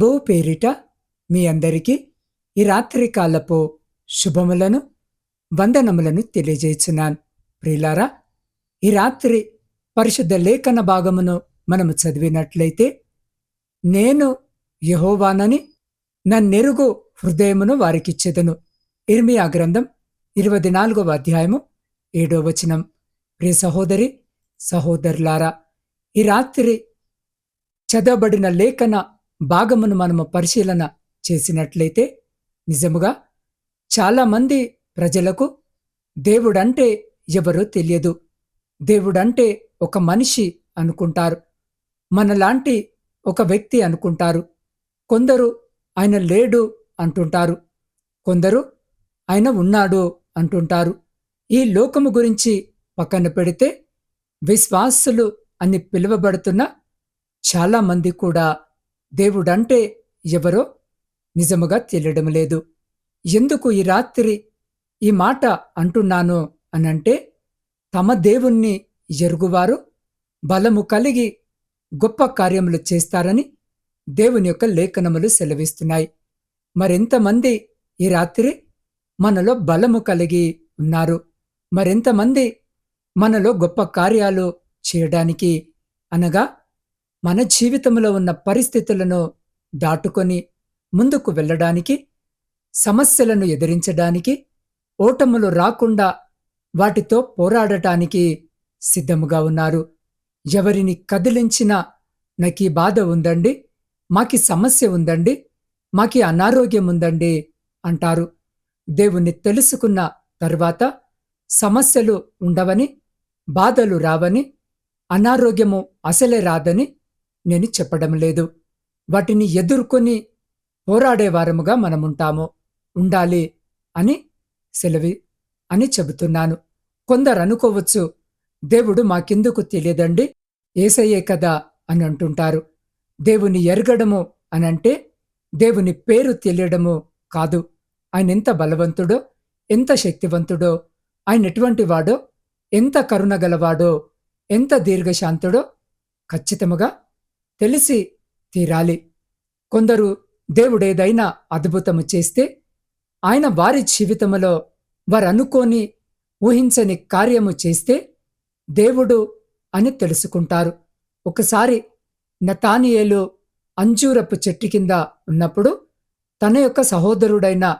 ప్రభువు పేరిట మీ అందరికీ ఈ రాత్రి కాలపు శుభములను వందనములను తెలియజేస్తున్నాను. ప్రియులారా ఈ రాత్రి పరిశుద్ధ లేఖన భాగమును మనము చదివినట్లయితే నేను యహోవానని నన్నెరుగు హృదయమును వారికిచ్చెదను. ఇర్మియా గ్రంథం ఇరవై నాలుగవ అధ్యాయము ఏడో వచనం. ప్రియ సహోదరి సహోదరులారా ఈ రాత్రి చదవబడిన లేఖన భాగమును మనము పరిశీలన చేసినట్లయితే నిజముగా చాలామంది ప్రజలకు దేవుడంటే ఎవరో తెలియదు. దేవుడంటే ఒక మనిషి అనుకుంటారు. మనలాంటి ఒక వ్యక్తి అనుకుంటారు. కొందరు ఆయన లేడు అంటుంటారు. కొందరు ఆయన ఉన్నాడు అంటుంటారు. ఈ లోకము గురించి పక్కన పెడితే విశ్వాసులు అని పిలువబడుతున్న చాలామంది కూడా దేవుడంటే ఎవరో నిజముగా తెలియడం లేదు. ఎందుకు ఈ రాత్రి ఈ మాట అంటున్నాను అనంటే తమ దేవుణ్ణి ఎరుగువారు బలము కలిగి గొప్ప కార్యములు చేస్తారని దేవుని యొక్క లేఖనములు సెలవిస్తున్నాయి. మరెంతమంది ఈ రాత్రి మనలో బలము కలిగి ఉన్నారు? మరెంతమంది మనలో గొప్ప కార్యాలు చేయడానికి అనగా మన జీవితంలో ఉన్న పరిస్థితులను దాటుకొని ముందుకు వెళ్ళడానికి సమస్యలను ఎదిరించడానికి ఓటములు రాకుండా వాటితో పోరాడటానికి సిద్ధముగా ఉన్నారు. ఎవరిని కదిలించినా నాకీ బాధ ఉందండి మాకి సమస్య ఉందండి మాకి అనారోగ్యం ఉందండి అంటారు. దేవుణ్ణి తెలుసుకున్న తర్వాత సమస్యలు ఉండవని బాధలు రావని అనారోగ్యము అసలే రాదని నేను చెప్పడం లేదు. వాటిని ఎదుర్కొని పోరాడేవారముగా మనముంటాము. ఉండాలి అని సెలవి అని చెబుతున్నాను. కొందరు అనుకోవచ్చు దేవుడు మాకెందుకు తెలియదండి? ఏసయ్యే కదా అని అంటుంటారు. దేవుని ఎరగడము అనంటే దేవుని పేరు తెలియడము కాదు. ఆయన ఎంత బలవంతుడో ఎంత శక్తివంతుడో ఆయన ఎటువంటి వాడో ఎంత కరుణగలవాడో ఎంత దీర్ఘశాంతుడో ఖచ్చితముగా తెలిసి తీరాలి. కొందరు దేవుడేదైనా అద్భుతము చేస్తే ఆయన వారి జీవితములో వారనుకోని ఊహించని కార్యము చేస్తే దేవుడు అని తెలుసుకుంటారు. ఒకసారి నతానియేలు అంజూరపు చెట్టు కింద ఉన్నప్పుడు తన యొక్క సహోదరుడైన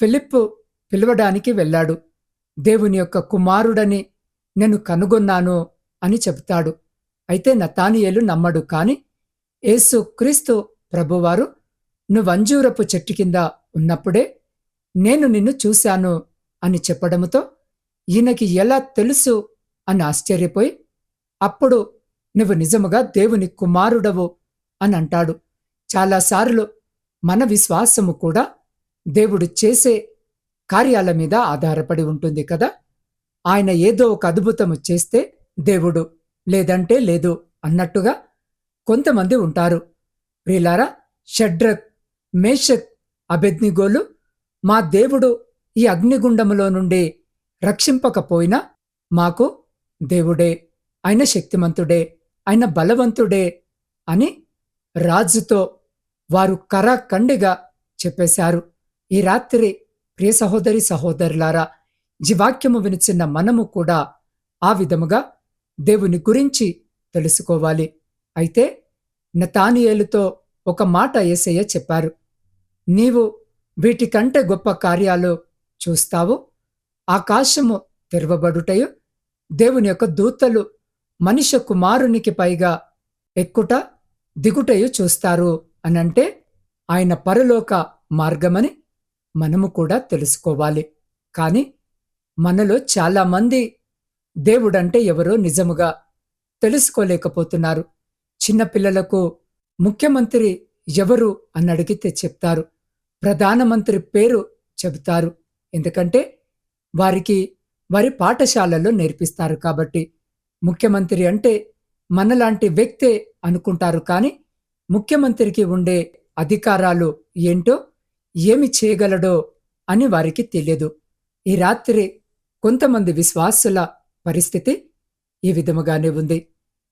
ఫిలిప్ పిలవడానికి వెళ్ళాడు. దేవుని యొక్క కుమారుడని నేను కనుగొన్నాను అని చెబుతాడు. అయితే నతానియేలు నమ్మడు కాని యేసు క్రీస్తు ప్రభువారు నువ్వంజూరపు చెట్టు కింద ఉన్నప్పుడే నేను నిన్ను చూశాను అని చెప్పడముతో ఈయనకి ఎలా తెలుసు అని ఆశ్చర్యపోయి అప్పుడు నువ్వు నిజముగా దేవుని కుమారుడవు అని అంటాడు. చాలాసార్లు మన విశ్వాసము కూడా దేవుడు చేసే కార్యాల మీద ఆధారపడి ఉంటుంది కదా. ఆయన ఏదో ఒక అద్భుతము చేస్తే దేవుడు లేదంటే లేదు అన్నట్టుగా కొంతమంది ఉంటారు. ప్రిలారా షడ్రక్ మేషక్ అబెద్నిగోలు మా దేవుడు ఈ అగ్నిగుండములో నుండి రక్షింపకపోయినా మాకు దేవుడే ఆయన శక్తిమంతుడే ఆయన బలవంతుడే అని రాజుతో వారు కరాఖండిగా చెప్పేశారు. ఈ రాత్రి ప్రియ సహోదరి సహోదరులారా జివాక్యము వినిచిన మనము కూడా ఆ విధముగా దేవుని గురించి తెలుసుకోవాలి. అయితే నతానియేలుతో ఒక మాట ఏసయ్య చెప్పారు. నీవు వీటికంటే గొప్ప కార్యాలు చూస్తావు. ఆకాశము తెరవబడుటయు దేవుని యొక్క దూతలు మనిషి కుమారునికి పైగా ఎక్కుట దిగుటయు చూస్తారు అనంటే ఆయన పరలోక మార్గమని మనము కూడా తెలుసుకోవాలి. కాని మనలో చాలామంది దేవుడంటే ఎవరో నిజముగా తెలుసుకోలేకపోతున్నారు. చిన్నపిల్లలకు ముఖ్యమంత్రి ఎవరు అని అడిగితే చెప్తారు. ప్రధానమంత్రి పేరు చెబుతారు. ఎందుకంటే వారికి వారి పాఠశాలలో నేర్పిస్తారు కాబట్టి. ముఖ్యమంత్రి అంటే మనలాంటి వ్యక్తే అనుకుంటారు కానీ ముఖ్యమంత్రికి ఉండే అధికారాలు ఏంటో ఏమి చేయగలడో అని వారికి తెలియదు. ఈ రాత్రి కొంతమంది విశ్వాసుల పరిస్థితి ఈ విధముగానే ఉంది.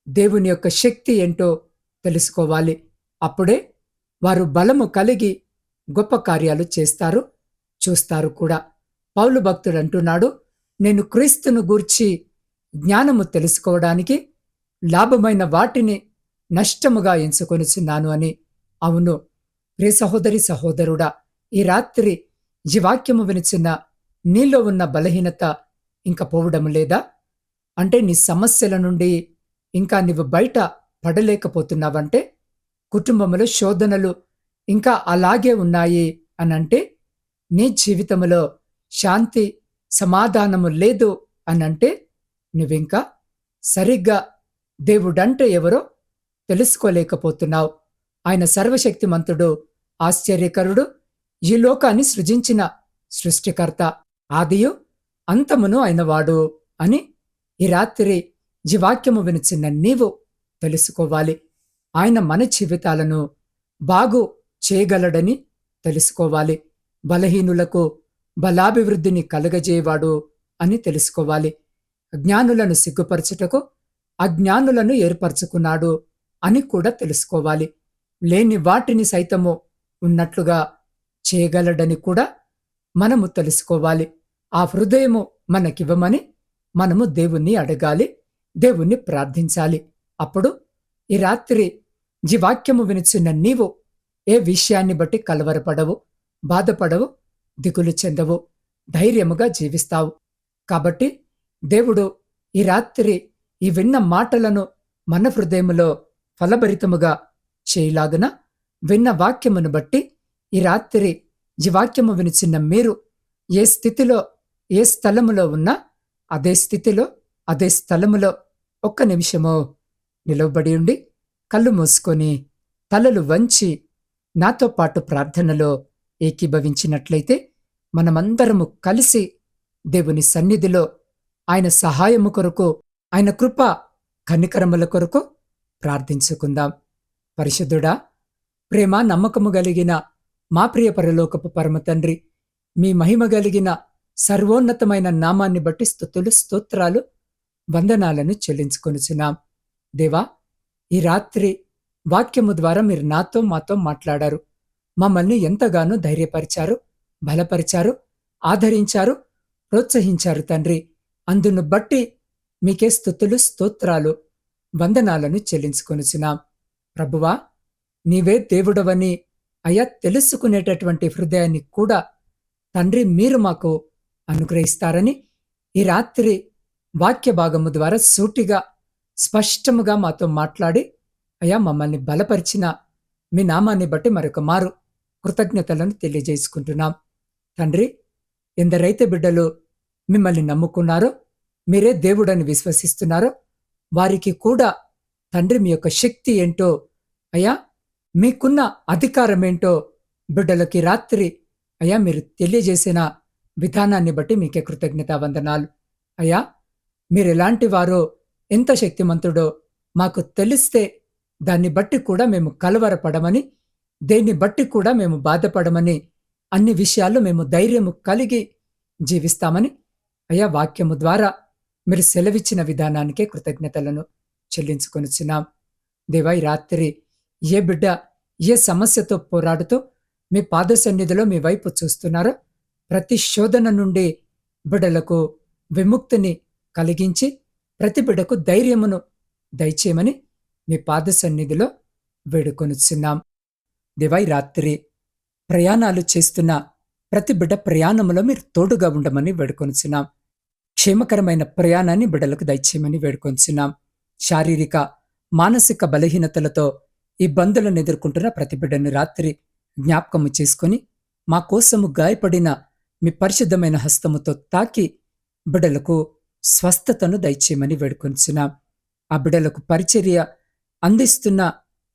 దేవుని యొక్క శక్తి ఏంటో తెలుసుకోవాలి. అప్పుడే వారు బలము కలిగి గొప్ప కార్యాలు చేస్తారు చూస్తారు కూడా. పౌలు భక్తుడు అంటున్నాడు నేను క్రీస్తును గూర్చి జ్ఞానము తెలుసుకోవడానికి లాభమైన వాటిని నష్టముగా ఎంచుకొనిచున్నాను అని. అవును ప్రే సహోదరి సహోదరుడా ఈ రాత్రి ఈ వాక్యము వినిచిన నీలో ఉన్న బలహీనత ఇంకా పోవడం లేదా? అంటే నీ సమస్యల నుండి ఇంకా నువ్వు బయట పడలేకపోతున్నావంటే కుటుంబంలో శోధనలు ఇంకా అలాగే ఉన్నాయి అనంటే నీ జీవితంలో శాంతి సమాధానము లేదు అనంటే నువ్వింకా సరిగ్గా దేవుడంటే ఎవరో తెలుసుకోలేకపోతున్నావు. ఆయన సర్వశక్తిమంతుడు ఆశ్చర్యకరుడు ఈ లోకాన్ని సృజించిన సృష్టికర్త ఆదియు అంతమును అయినవాడు అని ఈ రాత్రి ఈ వాక్యము వినిచిన నీవు తెలుసుకోవాలి. ఆయన మన జీవితాలను బాగు చేయగలడని తెలుసుకోవాలి. బలహీనులకు బలాభివృద్ధిని కలగజేయవాడు అని తెలుసుకోవాలి. జ్ఞానులను సిగ్గుపరచుటకు అజ్ఞానులను ఏర్పరచుకున్నాడు అని కూడా తెలుసుకోవాలి. లేని వాటిని సైతము ఉన్నట్లుగా చేయగలడని కూడా మనము తెలుసుకోవాలి. ఆ హృదయము మనకివ్వమని మనము దేవుణ్ణి అడగాలి. దేవుణ్ణి ప్రార్థించాలి. అప్పుడు ఈ రాత్రి జీవాక్యము వినిచున్న నీవు ఏ విషయాన్ని బట్టి కలవరపడవు బాధపడవు దిగులు చెందవు ధైర్యముగా జీవిస్తావు. కాబట్టి దేవుడు ఈ రాత్రి ఈ విన్న మాటలను మన హృదయములో ఫలభరితముగా చేయలాగున విన్న వాక్యమును బట్టి ఈ రాత్రి జీవాక్యము వాక్యము వినిచిన్న మీరు ఏ స్థితిలో ఏ స్థలములో ఉన్నా అదే స్థితిలో అదే స్థలములో ఒక్క నిమిషమో నిలవబడి ఉండి కళ్ళు మూసుకొని తలలు వంచి నాతో పాటు ప్రార్థనలో ఏకీభవించినట్లయితే మనమందరము కలిసి దేవుని సన్నిధిలో ఆయన సహాయము కొరకు ఆయన కృప కనికరముల కొరకు ప్రార్థించుకుందాం. పరిశుద్ధుడా ప్రేమ నమ్మకము కలిగిన మా ప్రియ పరలోకపు పరమ తండ్రి మీ మహిమ కలిగిన సర్వోన్నతమైన నామాన్ని బట్టి స్థుతులు స్తోత్రాలు వందనాలను చెల్లించుకొనుచున్నాం. దేవా ఈ రాత్రి వాక్యము ద్వారా మీరు నాతో మాతో మాట్లాడారు. మమ్మల్ని ఎంతగానో ధైర్యపరిచారు బలపరిచారు ఆదరించారు ప్రోత్సహించారు తండ్రి. అందును బట్టి మీకే స్థుతులు స్తోత్రాలు వందనాలను చెల్లించుకొనుచున్నాం. ప్రభువా నీవే దేవుడవని అయ్యా తెలుసుకునేటటువంటి హృదయాన్ని కూడా తండ్రి మీరు మాకు అనుగ్రహిస్తారని ఈ రాత్రి వాక్య భాగము ద్వారా సూటిగా స్పష్టముగా మాతో మాట్లాడి అయ్యా మమ్మల్ని బలపరిచిన మీ నామాన్ని బట్టి మరొక మారు కృతజ్ఞతలను తెలియజేసుకుంటున్నాం. తండ్రి ఎందరైతే బిడ్డలు మిమ్మల్ని నమ్ముకున్నారో మీరే దేవుడని విశ్వసిస్తున్నారో వారికి కూడా తండ్రి మీ యొక్క శక్తి ఏంటో అయ్యా మీకున్న అధికారం ఏంటో బిడ్డలకి రాత్రి అయ్యా మీరు తెలియజేసిన విధానాన్ని బట్టి మీకే కృతజ్ఞత వందనాలు అయ్యా మీరెలాంటి వారో ఎంత శక్తిమంతుడో మాకు తెలిస్తే దాన్ని బట్టి కూడా మేము కలవరపడమని దేన్ని బట్టి కూడా మేము బాధపడమని అన్ని విషయాల్లో మేము ధైర్యము కలిగి జీవిస్తామని అయ్యా వాక్యము ద్వారా మీరు సెలవిచ్చిన విధానానికే కృతజ్ఞతలను చెల్లించుకొనిచున్నాం. దేవా ఈ రాత్రి ఏ బిడ్డ ఏ సమస్యతో పోరాడుతూ మీ పాద సన్నిధిలో మీ వైపు చూస్తున్నారో ప్రతి శోధన నుండి బిడ్డలకు విముక్తిని కలిగించి ప్రతి బిడకు ధైర్యమును దయచేయమని మీ పాద సన్నిధిలో వేడుకొనుచున్నాం. దివై రాత్రి ప్రయాణాలు చేస్తున్న ప్రతి బిడ్డ ప్రయాణంలో మీరు తోడుగా ఉండమని వేడుకొనుచున్నాం. క్షేమకరమైన ప్రయాణాన్ని బిడ్డలకు దయచేయమని వేడుకొంచున్నాం శారీరక మానసిక బలహీనతలతో ఇబ్బందులను ఎదుర్కొంటున్న ప్రతి బిడ్డను రాత్రి జ్ఞాపకము చేసుకొని మా కోసము గాయపడిన మీ పరిశుద్ధమైన హస్తముతో తాకి బిడ్డలకు స్వస్థతను దయచేయమని వేడుకొంచున్నాం. ఆ బిడ్డలకు పరిచర్య అందిస్తున్న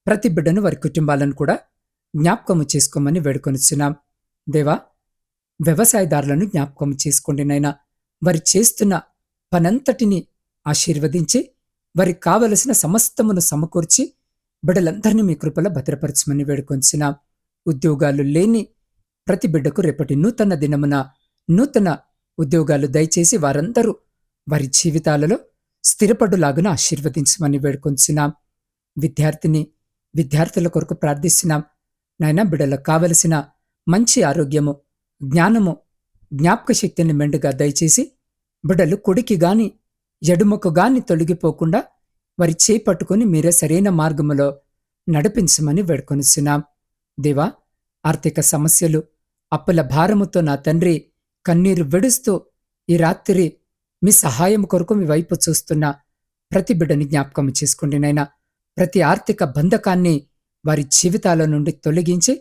ప్రతి బిడ్డను వారి కుటుంబాలను కూడా జ్ఞాపకము చేసుకోమని వేడుకొనిచున్నాం దేవా వ్యవసాయదారులను జ్ఞాపకం చేసుకోండి నైనా వారి చేస్తున్న పనంతటిని ఆశీర్వదించి వారికి కావలసిన సమస్తమును సమకూర్చి బిడ్డలందరినీ మీ కృపలో భద్రపరచమని వేడుకొంచున్నాం. ఉద్యోగాలు లేని ప్రతి బిడ్డకు రేపటి నూతన దినమున నూతన ఉద్యోగాలు దయచేసి వారందరూ వారి జీవితాలలో స్థిరపడులాగున ఆశీర్వదించమని వేడుకొంచున్నాం. విద్యార్థిని విద్యార్థుల కొరకు ప్రార్థిస్తున్నాం. నాయన బిడలకు కావలసిన మంచి ఆరోగ్యము జ్ఞానము జ్ఞాపక శక్తిని మెండుగా దయచేసి బిడలు కొడికి గాని ఎడుమకు గాని తొలగిపోకుండా వారి చేపట్టుకుని మీరే సరైన మార్గములో నడిపించమని వేడుకొనిస్తున్నాం దేవా ఆర్థిక సమస్యలు అప్పుల భారముతో నా తండ్రి కన్నీరు విడుస్తూ ఈ రాత్రి మీ సహాయం కొరకు మీ వైపు చూస్తున్న ప్రతి బిడ్డని జ్ఞాపకం చేసుకోండి నైనా ప్రతి ఆర్థిక బంధకాన్ని వారి జీవితాల నుండి తొలగించి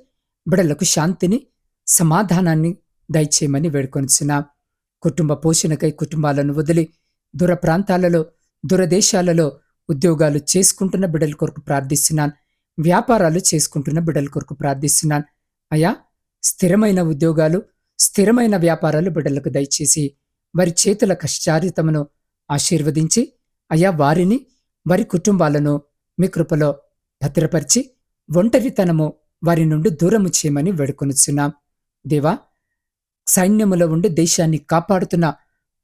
బిడలకు శాంతిని సమాధానాన్ని దయచేయమని వేడుకొనిచున్నాం. కుటుంబ పోషణకై కుటుంబాలను వదిలి దూర ప్రాంతాలలో దూరదేశాలలో ఉద్యోగాలు చేసుకుంటున్న బిడ్డల కొరకు ప్రార్థిస్తున్నాను వ్యాపారాలు చేసుకుంటున్న బిడ్డల కొరకు ప్రార్థిస్తున్నాను అయా స్థిరమైన ఉద్యోగాలు స్థిరమైన వ్యాపారాలు బిడ్డలకు దయచేసి వారి చేతుల కష్టారితమును ఆశీర్వదించి అయా వారిని వారి కుటుంబాలను మీ కృపలో భద్రపరిచి ఒంటరితనము వారి నుండి దూరము చేయమని వేడుకొనుచున్నాం. దేవా సైన్యములో ఉండి దేశాన్ని కాపాడుతున్న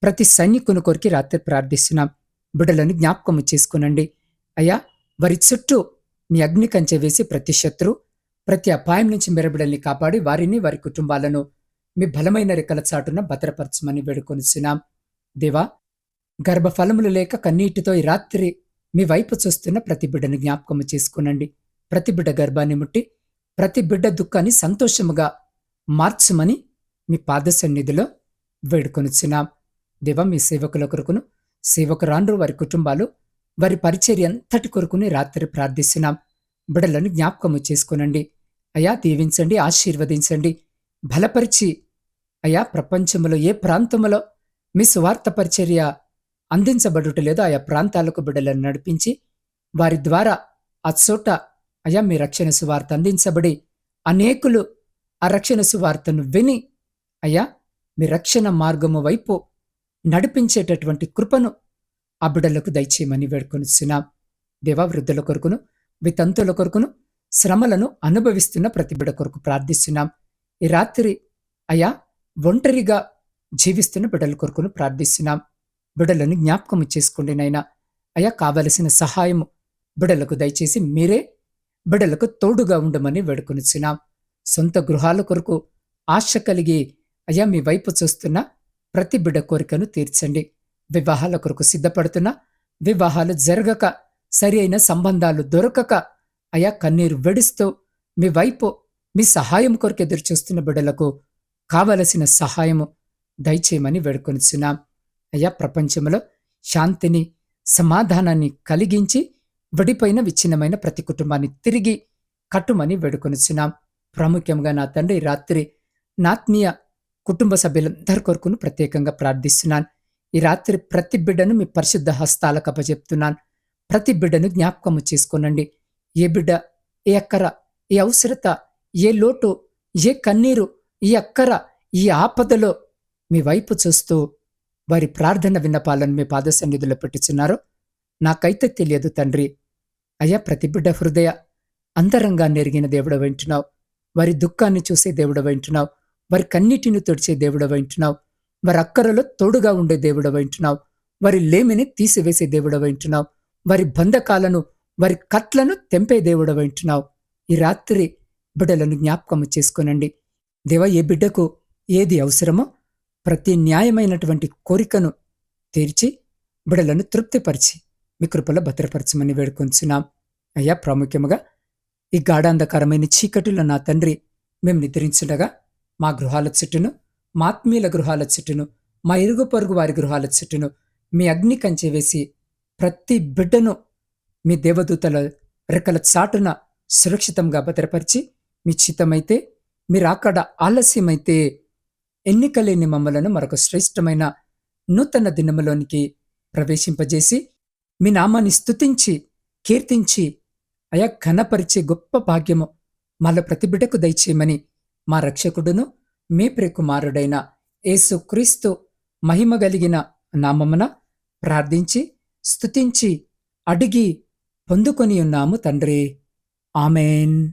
ప్రతి సైనికుని కొరికి రాత్రి ప్రార్థిస్తున్నాం. బిడలను జ్ఞాపకము చేసుకునండి. అయ్యా వారి చుట్టూ మీ అగ్ని కంచె వేసి ప్రతి శత్రు ప్రతి అపాయం నుంచి మెరబిడల్ని కాపాడి వారిని వారి కుటుంబాలను మీ బలమైన రెక్కల చాటున భద్రపరచమని వేడుకొనిచున్నాం. దేవా గర్భఫలములు లేక కన్నీటితో ఈ రాత్రి మీ వైపు చూస్తున్న ప్రతి బిడ్డను జ్ఞాపకము చేసుకునండి. ప్రతి బిడ్డ గర్భాన్ని ముట్టి ప్రతి బిడ్డ దుఃఖాన్ని సంతోషముగా మార్చమని మీ పాద సన్నిధిలో వేడుకొనిచ్చినాం దేవ మీ సేవకుల కొరకును సేవకురాండ్రు వారి కుటుంబాలు వారి పరిచర్య అంతటి కొరకుని రాత్రి ప్రార్థిస్తున్నాం. బిడలను జ్ఞాపకము చేసుకునండి. అయా దీవించండి ఆశీర్వదించండి. బలపరిచి అయా ప్రపంచంలో ఏ ప్రాంతంలో మీ సువార్త పరిచర్య అందించబడుట లేదో ఆయా ప్రాంతాలకు బిడ్డలను నడిపించి వారి ద్వారా ఆ చోట అయా మీ రక్షణ సువార్త అందించబడి అనేకులు ఆ రక్షణ సువార్తను విని అయ్యా మీ రక్షణ మార్గము వైపు నడిపించేటటువంటి కృపను ఆ బిడ్డలకు దయచేయమని వేడుకొనిస్తున్నాం దేవా వృద్ధుల కొరకును వితంతుల కొరకును శ్రమలను అనుభవిస్తున్న ప్రతి బిడ్డ కొరకు ప్రార్థిస్తున్నాం. ఈ రాత్రి అయా ఒంటరిగా జీవిస్తున్న బిడ్డల కొరకును ప్రార్థిస్తున్నాం. బిడ్డలను జ్ఞాపకము చేసుకోండి నైనా అయా కావలసిన సహాయము బిడ్డలకు దయచేసి మీరే బిడ్డలకు తోడుగా ఉండమని వేడుకొనిచ్చినాం సొంత గృహాల కొరకు ఆశ కలిగి అయ్యా మీ వైపు చూస్తున్న ప్రతి బిడ్డ కోరికను తీర్చండి. వివాహాల కొరకు సిద్ధపడుతున్న వివాహాలు జరగక సరి అయిన సంబంధాలు దొరకక అయా కన్నీరు వెడుస్తూ మీ వైపు మీ సహాయం కొరకు ఎదురు చూస్తున్న బిడ్డలకు కావలసిన సహాయము దయచేయమని వేడుకొనిచున్నాం. అయ్యా ప్రపంచంలో శాంతిని సమాధానాన్ని కలిగించి విడిపోయిన విచ్ఛిన్నమైన ప్రతి కుటుంబాన్ని తిరిగి కట్టుమని వేడుకొనిచున్నాం. ప్రాముఖ్యంగా నా తండ్రి రాత్రి నాత్మీయ కుటుంబ సభ్యులందరి కొరకును ప్రత్యేకంగా ప్రార్థిస్తున్నాను. ఈ రాత్రి ప్రతి బిడ్డను మీ పరిశుద్ధ హస్తాలకు అప్పచెప్తున్నాను. ప్రతి బిడ్డను జ్ఞాపకము చేసుకోనండి. ఏ బిడ్డ ఏ అక్కర ఏ అవసరత ఏ లోటు ఏ కన్నీరు ఈ అక్కర ఈ ఆపదలో మీ వైపు చూస్తూ వారి ప్రార్థన విన్నపాలను మీ పాద సన్నిధిలో పెట్టుచున్నారు. నాకైతే తెలియదు తండ్రి. అయ్యా ప్రతి బిడ్డ హృదయ అంతరంగా నెరిగిన దేవుడు వింటున్నావు వారి దుఃఖాన్ని చూసే దేవుడు వింటున్నావు వారి కన్నిటిని తొడిచే దేవుడు వింటున్నావు వారి అక్కరలో తోడుగా ఉండే దేవుడు వింటున్నావు వారి లేమిని తీసివేసే దేవుడు వింటున్నావు వారి బంధకాలను వారి కట్లను తెంపే దేవుడు వింటున్నావు ఈ రాత్రి బిడ్డలను జ్ఞాపకము చేసుకోనండి. దేవ ఏ బిడ్డకు ఏది అవసరమో ప్రతి న్యాయమైనటువంటి కోరికను తీర్చి బిడలను తృప్తిపరిచి మీ కృపలో భద్రపరచమని వేడుకొంచున్నాం. అయ్యా ప్రాముఖ్యముగా ఈ గాఢాంధకరమైన చీకటిలో నా తండ్రి మేము నిద్రించుండగా మా గృహాల చుట్టూను మా ఆత్మీయుల గృహాల చుట్టూను మా ఇరుగు పొరుగు వారి గృహాల చుట్టూను మీ అగ్ని కంచె వేసి ప్రతి బిడ్డను మీ దేవదూతల రెక్కల చాటున సురక్షితంగా భద్రపరిచి మీ చిత్తమైతే మీరు అక్కడ ఆలస్యమైతే ఎన్నికలేని మమ్మలను మరొక శ్రేష్టమైన నూతన దినములోనికి ప్రవేశింపజేసి మీ నామాన్ని స్థుతించి కీర్తించి అయా ఘనపరిచే గొప్ప భాగ్యము మాలో ప్రతి బిడ్డకు దయచేయమని మా రక్షకుడును మీ ప్రియకుమారుడైన యేసు క్రీస్తు మహిమ కలిగిన నామమున ప్రార్థించి స్థుతించి అడిగి పొందుకొని ఉన్నాము తండ్రి. ఆమెన్.